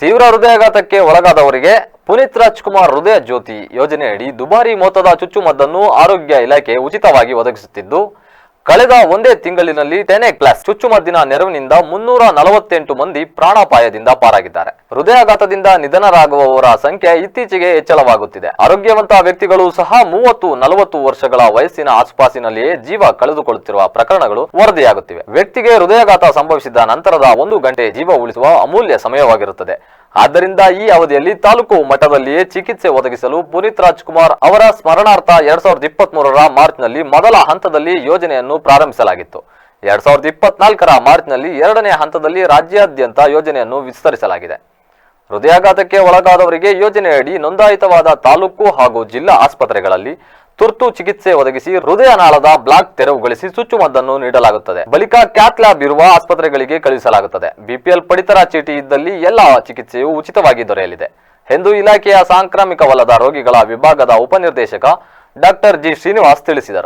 ತೀವ್ರ ಹೃದಯಾಘಾತಕ್ಕೆ ಒಳಗಾದವರಿಗೆ ಪುನೀತ್ ರಾಜ್ಕುಮಾರ್ ಹೃದಯ ಜ್ಯೋತಿ ಯೋಜನೆಯಡಿ ದುಬಾರಿ ಮೊತ್ತದ ಚುಚ್ಚುಮದ್ದನ್ನು ಆರೋಗ್ಯ ಇಲಾಖೆ ಉಚಿತವಾಗಿ ಒದಗಿಸುತ್ತಿದ್ದು ಕಳೆದ ಒಂದೇ ತಿಂಗಳಿನಲ್ಲಿ ಟೆನೆಕ್ ಕ್ಲಾಸ್ ಚುಚ್ಚುಮದ್ದಿನ ನೆರವಿನಿಂದ ಮುನ್ನೂರ ನಲವತ್ತೆಂಟು ಮಂದಿ ಪ್ರಾಣಾಪಾಯದಿಂದ ಪಾರಾಗಿದ್ದಾರೆ. ಹೃದಯಾಘಾತದಿಂದ ನಿಧನರಾಗುವವರ ಸಂಖ್ಯೆ ಇತ್ತೀಚೆಗೆ ಹೆಚ್ಚಳವಾಗುತ್ತಿದೆ. ಆರೋಗ್ಯವಂತ ವ್ಯಕ್ತಿಗಳು ಸಹ ಮೂವತ್ತು ನಲವತ್ತು ವರ್ಷಗಳ ವಯಸ್ಸಿನ ಆಸುಪಾಸಿನಲ್ಲಿಯೇ ಜೀವ ಕಳೆದುಕೊಳ್ಳುತ್ತಿರುವ ಪ್ರಕರಣಗಳು ವರದಿಯಾಗುತ್ತಿವೆ. ವ್ಯಕ್ತಿಗೆ ಹೃದಯಾಘಾತ ಸಂಭವಿಸಿದ ನಂತರದ ಒಂದು ಗಂಟೆ ಜೀವ ಉಳಿಸುವ ಅಮೂಲ್ಯ ಸಮಯವಾಗಿರುತ್ತದೆ. ಆದ್ದರಿಂದ ಈ ಅವಧಿಯಲ್ಲಿ ತಾಲೂಕು ಮಟ್ಟದಲ್ಲಿಯೇ ಚಿಕಿತ್ಸೆ ಒದಗಿಸಲು ಪುನೀತ್ ರಾಜ್ಕುಮಾರ್ ಅವರ ಸ್ಮರಣಾರ್ಥ ಎರಡ್ ಸಾವಿರದ ಇಪ್ಪತ್ತ್ ಮೂರರ ಮಾರ್ಚ್ನಲ್ಲಿ ಮೊದಲ ಹಂತದಲ್ಲಿ ಯೋಜನೆಯನ್ನು ಪ್ರಾರಂಭಿಸಲಾಗಿತ್ತು. ಎರಡ್ ಸಾವಿರದ ಇಪ್ಪತ್ನಾಲ್ಕರ ಮಾರ್ಚ್ನಲ್ಲಿ ಎರಡನೇ ಹಂತದಲ್ಲಿ ರಾಜ್ಯಾದ್ಯಂತ ಯೋಜನೆಯನ್ನು ವಿಸ್ತರಿಸಲಾಗಿದೆ. ಹೃದಯಾಘಾತಕ್ಕೆ ಒಳಗಾದವರಿಗೆ ಯೋಜನೆಯಡಿ ನೋಂದಾಯಿತವಾದ ತಾಲೂಕು ಹಾಗೂ ಜಿಲ್ಲಾ ಆಸ್ಪತ್ರೆಗಳಲ್ಲಿ ತುರ್ತು ಚಿಕಿತ್ಸೆ ಒದಗಿಸಿ ಹೃದಯನಾಳದ ಬ್ಲಾಕ್ ತೆರವುಗೊಳಿಸಿ ಚುಚ್ಚುಮದ್ದನ್ನು ನೀಡಲಾಗುತ್ತದೆ. ಬಳಿಕ ಕ್ಯಾತ್ ಲ್ಯಾಬ್ ಇರುವ ಆಸ್ಪತ್ರೆಗಳಿಗೆ ಕಳುಹಿಸಲಾಗುತ್ತದೆ. ಬಿಪಿಎಲ್ ಪಡಿತರ ಚೀಟಿ ಇದ್ದಲ್ಲಿ ಎಲ್ಲ ಚಿಕಿತ್ಸೆಯು ಉಚಿತವಾಗಿ ದೊರೆಯಲಿದೆ. ಎಂದು ಇಲಾಖೆಯ ಸಾಂಕ್ರಾಮಿಕವಲ್ಲದ ರೋಗಿಗಳ ವಿಭಾಗದ ಉಪನಿರ್ದೇಶಕ ಡಾಕ್ಟರ್ ಜಿ ಶ್ರೀನಿವಾಸ್ ತಿಳಿಸಿದರು.